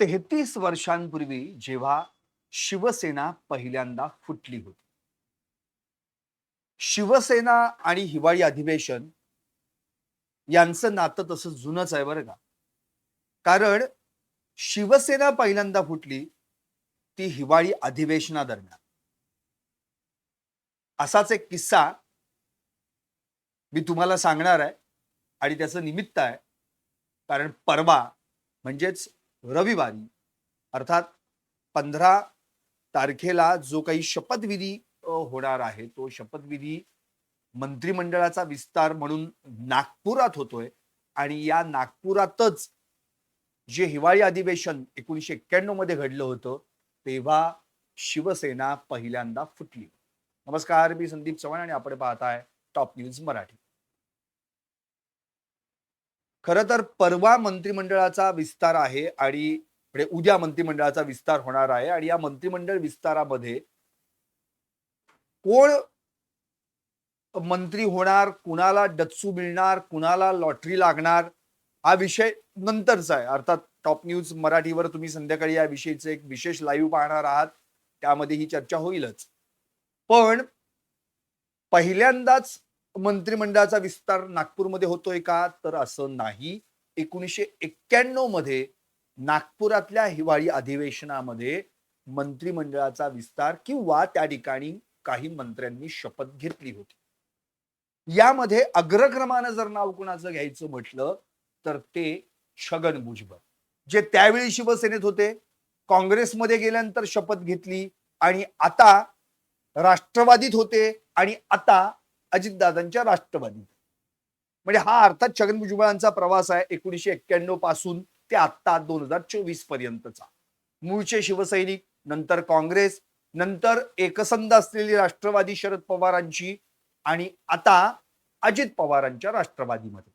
तेहतीस वर्षांपूर्वी जेव्हा शिवसेना पहिल्यांदा फुटली होती. शिवसेना आणि हिवाळी अधिवेशन यांचं नातं तसं जुनच आहे बरं का. कारण शिवसेना पहिल्यांदा फुटली ती हिवाळी अधिवेशनादरम्यान. असाच एक किस्सा मी तुम्हाला सांगणार आहे आणि त्याचं निमित्त आहे. कारण परवा म्हणजेच रविवारी अर्थात पंधरा तारखेला जो काही शपथविधी होणार आहे तो शपथविधी मंत्रिमंडळाचा विस्तार म्हणून नागपुरात होतोय आणि या नागपुरातच जे हिवाळी अधिवेशन एकोणीशे एक्क्याण्णवमध्ये घडलं होतं तेव्हा शिवसेना पहिल्यांदा फुटली. नमस्कार मी संदीप चव्हाण आणि आपण पाहताय टॉप न्यूज मराठी. खर तर परवा मंत्रिमंडळाचा विस्तार आहे आणि म्हणजे उद्या मंत्रिमंडळाचा विस्तार होणार आहे आणि या मंत्रिमंडळ विस्तारामध्ये कोण मंत्री होणार कुणाला डच्चू मिळणार कुणाला लॉटरी लागणार हा विषय नंतरचा आहे. अर्थात टॉप न्यूज मराठीवर तुम्ही संध्याकाळी या विषयीचे एक विशेष लाईव्ह पाहणार आहात. त्यामध्ये ही चर्चा होईलच. पण पहिल्यांदाच मंत्रिमंडळाचा विस्तार नागपूरमध्ये होतोय का? तर असं नाही. एकोणीसशे एक्क्याण्णवमध्ये नागपुरातल्या हिवाळी अधिवेशनामध्ये मंत्रिमंडळाचा विस्तार किंवा त्या ठिकाणी काही मंत्र्यांनी शपथ घेतली होती. यामध्ये अग्रक्रमानं जर नाव कुणाचं घ्यायचं म्हटलं तर ते छगन भुजबळ जे त्यावेळी शिवसेनेत होते. काँग्रेसमध्ये गेल्यानंतर शपथ घेतली आणि आता राष्ट्रवादीत होते आणि आता अजितदादांच्या राष्ट्रवादीत म्हणजे हा अर्थात छगन भुजबळांचा प्रवास आहे एकोणीशे एक्क्याण्णवपासून ते आता दोन हजार चोवीस पर्यंतचा. मूळचे शिवसैनिक नंतर काँग्रेस नंतर एकसंध असलेली राष्ट्रवादी शरद पवारांची आणि आता अजित पवारांच्या राष्ट्रवादीमध्ये.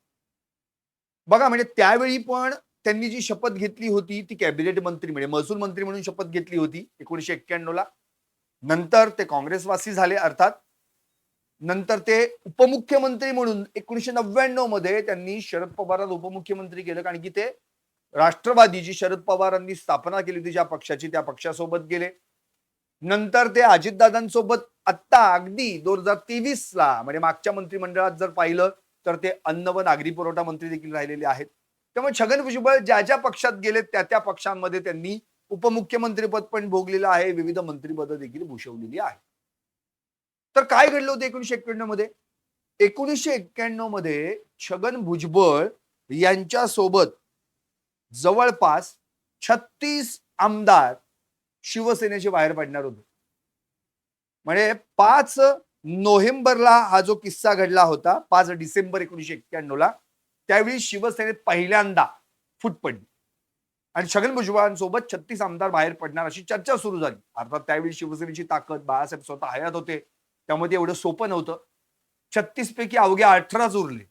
बघा म्हणजे त्यावेळी पण त्यांनी जी शपथ घेतली होती ती कॅबिनेट मंत्री म्हणजे महसूल मंत्री म्हणून शपथ घेतली होती एकोणीशे एक्क्याण्णव ला नंतर ते काँग्रेसवासी झाले अर्थात नंतर ते उपमुख्यमंत्री म्हणून एकोणीशे नव्याण्णवमध्ये त्यांनी शरद पवारांना उपमुख्यमंत्री केलं कारण की ते राष्ट्रवादी जी शरद पवारांनी स्थापना केली होती ज्या पक्षाची त्या पक्षासोबत गेले. नंतर ते अजितदादांसोबत आत्ता अगदी दोन हजार तेवीस ला म्हणजे मागच्या मंत्रिमंडळात जर पाहिलं तर ते अन्न व नागरी पुरवठा मंत्री देखील राहिलेले आहेत. त्यामुळे छगन भुजबळ ज्या ज्या पक्षात गेले त्या त्या पक्षांमध्ये त्यांनी उपमुख्यमंत्रीपद पण भोगलेलं आहे. विविध मंत्रिपद देखील भूषवलेली आहे तर काय घडलं होतं एकोणीशे एक्क्याण्णवमध्ये? एकोणीसशे एक्क्याण्णवमध्ये छगन भुजबळ यांच्या सोबत जवळपास छत्तीस आमदार शिवसेनेचे बाहेर पडणार होते. म्हणजे पाच नोव्हेंबरला हा जो किस्सा घडला होता पाच डिसेंबर एकोणीशे एक्क्याण्णव ला त्यावेळी शिवसेनेत पहिल्यांदा फूट पडली. आणि छगन भुजबळांसोबत छत्तीस आमदार बाहेर पडणार अशी चर्चा सुरू झाली. अर्थात त्यावेळी शिवसेनेची ताकद बाळासाहेब स्वतः हयात होते. त्यामध्ये एवढं सोपं नव्हतं. छत्तीस पैकी अवघ्या अठराच उरले.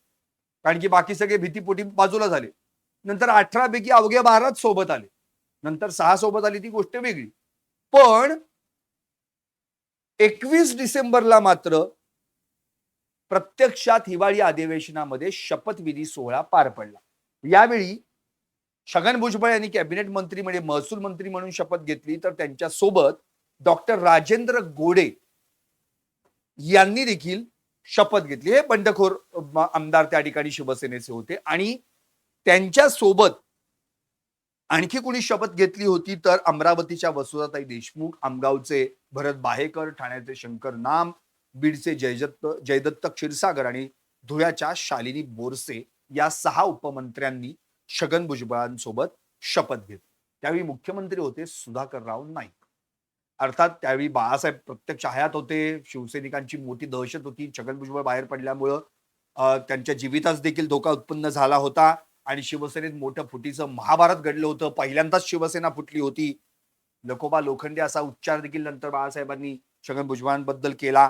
कारण की बाकी सगळे भीतीपोटी बाजूला झाले. नंतर अठरा पैकी बाराच सोबत आले. नंतर सहा सोबत आली ती गोष्ट वेगळी. पण एकवीस डिसेंबरला मात्र प्रत्यक्षात हिवाळी अधिवेशनामध्ये शपथविधी सोहळा पार पडला. यावेळी छगन भुजबळ यांनी कॅबिनेट मंत्री म्हणजे महसूल मंत्री म्हणून शपथ घेतली. तर त्यांच्यासोबत डॉक्टर राजेंद्र गोडे यांनी देखील शपथ घेतली. हे बंडखोर आमदार त्या ठिकाणी शिवसेनेचे होते आणि त्यांच्यासोबत आणखी कोणी शपथ घेतली होती तर अमरावतीच्या वसुधाताई देशमुख आमगावचे भरत बाहेकर ठाण्याचे शंकर नाम बीडचे जयदत्त जयदत्त क्षीरसागर आणि धुळ्याच्या शालिनी बोरसे या सहा उपमंत्र्यांनी छगन भुजबळांसोबत शपथ घेतली. त्यावेळी मुख्यमंत्री होते सुधाकरराव नाईक. अर्थात त्यावेळी बाळासाहेब प्रत्यक्ष हयात होते. शिवसैनिकांची मोठी दहशत होती. छगन भुजबळ बाहेर पडल्यामुळं त्यांच्या जीवितास देखील धोका उत्पन्न झाला होता. आणि शिवसेनेत मोठं फुटीचं महाभारत घडलं होतं. पहिल्यांदाच शिवसेना फुटली होती. लखोबा लोखंडे असा उच्चार देखील नंतर बाळासाहेबांनी छगन भुजबळांबद्दल केला.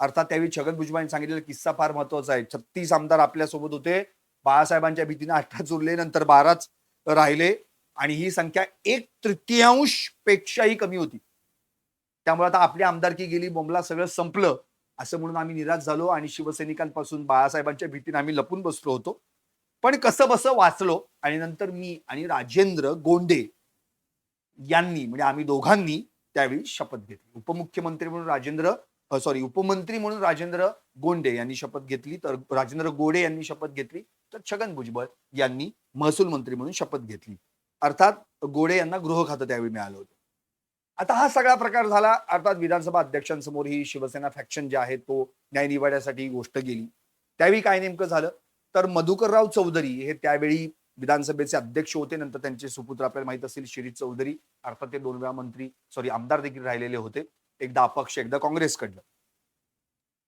अर्थात त्यावेळी छगन भुजबळांनी सांगितलेला किस्सा फार महत्त्वाचा आहे. छत्तीस आमदार आपल्यासोबत होते. बाळासाहेबांच्या भीतीने अठराच उरले नंतर बाराच राहिले. आणि ही संख्या एक तृतीयांश पेक्षाही कमी होती. त्यामुळे आता आपली आमदारकी गेली बोंबला सगळं संपलं असं म्हणून आम्ही निराश झालो आणि शिवसैनिकांपासून बाळासाहेबांच्या भीतीने आम्ही लपून बसलो होतो. पण कसं बसं वाचलो आणि नंतर मी आणि राजेंद्र गोंडे यांनी म्हणजे आम्ही दोघांनी त्यावेळी शपथ घेतली. उपमुख्यमंत्री म्हणून राजेंद्र सॉरी उपमंत्री म्हणून राजेंद्र गोंडे यांनी शपथ घेतली तर राजेंद्र गोडे यांनी शपथ घेतली तर छगन भुजबळ यांनी महसूल मंत्री म्हणून शपथ घेतली. अर्थात गोडे यांना गृह खातं त्यावेळी मिळालं होतं. आता हा सगळा प्रकार झाला. अर्थात विधानसभा अध्यक्षांसमोर ही शिवसेना फॅक्शन जे आहे तो न्याय निवाड्यासाठी गोष्ट गेली. त्यावेळी काय नेमकं झालं? तर मधुकरराव चौधरी हे त्यावेळी विधानसभेचे अध्यक्ष होते. नंतर त्यांचे सुपुत्र आपल्याला माहीत असतील शिरीष चौधरी अर्थात ते दोन वेळा मंत्री सॉरी आमदार देखील राहिलेले होते. एकदा अपक्ष एकदा काँग्रेसकडनं.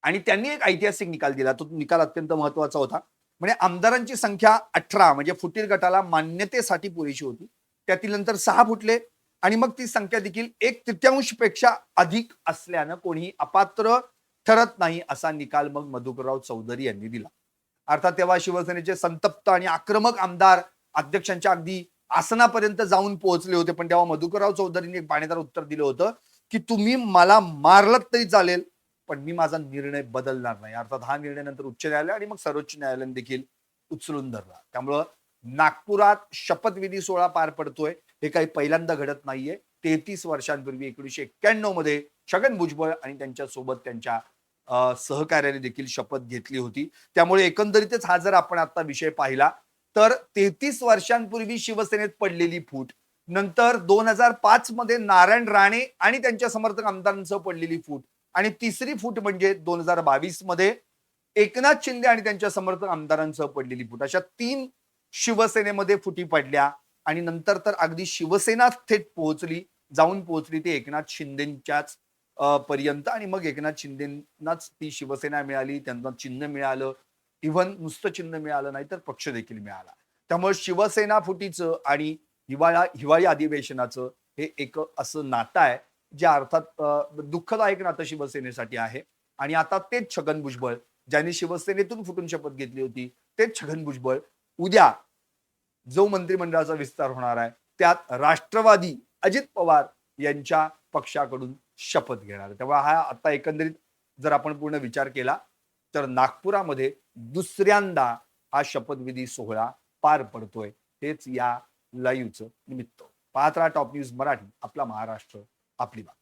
आणि त्यांनी एक ऐतिहासिक निकाल दिला. तो निकाल अत्यंत महत्त्वाचा होता. म्हणजे आमदारांची संख्या अठरा म्हणजे फुटीर गटाला मान्यतेसाठी पुरेशी होती. त्यातील नंतर सहा फुटले. आणि मग ती संख्या देखील एक तृतीयांशपेक्षा अधिक असल्यानं कोणीही अपात्र ठरत नाही असा निकाल मग मधुकरराव चौधरी यांनी दिला. अर्थात तेव्हा शिवसेनेचे संतप्त आणि आक्रमक आमदार अध्यक्षांच्या अगदी आसनापर्यंत जाऊन पोहोचले होते. पण तेव्हा मधुकरराव चौधरीने एक पाणीदार उत्तर दिलं होतं की तुम्ही मला मारलत तरी चालेल पण मी माझा निर्णय बदलणार नाही. अर्थात हा निर्णय नंतर उच्च न्यायालय आणि मग सर्वोच्च न्यायालयाने देखील उचलून धरला. त्यामुळं नागपुरात शपथविधी सोहळा पार पडतोय. हे काही पहिल्यांदा घडत नाहीये. तेहतीस वर्षांपूर्वी एकोणीसशे एक्क्याण्णवमध्ये छगन भुजबळ आणि त्यांच्यासोबत त्यांच्या सहकार्याने देखील शपथ घेतली होती. त्यामुळे एकंदरीतच हा जर आपण आता विषय पाहिला तर तेहतीस वर्षांपूर्वी शिवसेनेत पडलेली फूट नंतर दोन हजार पाच मध्ये नारायण राणे आणि त्यांच्या समर्थक आमदारांसह पडलेली फूट आणि तिसरी फूट म्हणजे दोन हजार बावीसमध्ये एकनाथ शिंदे आणि त्यांच्या समर्थक आमदारांसह पडलेली फूट. अशा तीन शिवसेनेमध्ये फुटी पडल्या. आणि नंतर तर अगदी शिवसेना थेट पोहोचली जाऊन पोहोचली ती एकनाथ शिंदेच्याच पर्यंत. आणि मग एकनाथ शिंदेनाच ती शिवसेना मिळाली त्यांना चिन्ह मिळालं. इव्हन नुसतं चिन्ह मिळालं नाही तर पक्ष देखील मिळाला. त्यामुळे शिवसेना फुटीचं आणि हिवाळा हिवाळी अधिवेशनाचं हे एक असं नातं आहे जे अर्थात दुःखदायक नातं शिवसेनेसाठी आहे. आणि आता तेच छगन भुजबळ ज्यांनी शिवसेनेतून फुटून शपथ घेतली होती तेच छगन भुजबळ उद्या जो मंत्रिमंडळाचा विस्तार होणार आहे त्यात राष्ट्रवादी अजित पवार यांच्या पक्षाकडून शपथ घेणार आहे. तेव्हा हा आता एकंदरीत जर आपण पूर्ण विचार केला तर नागपुरामध्ये दुसऱ्यांदा हा शपथविधी सोहळा पार पडतोय. हेच या लाईव्हचं निमित्त. पाहत राहा टॉप न्यूज मराठी आपला महाराष्ट्र आपली बात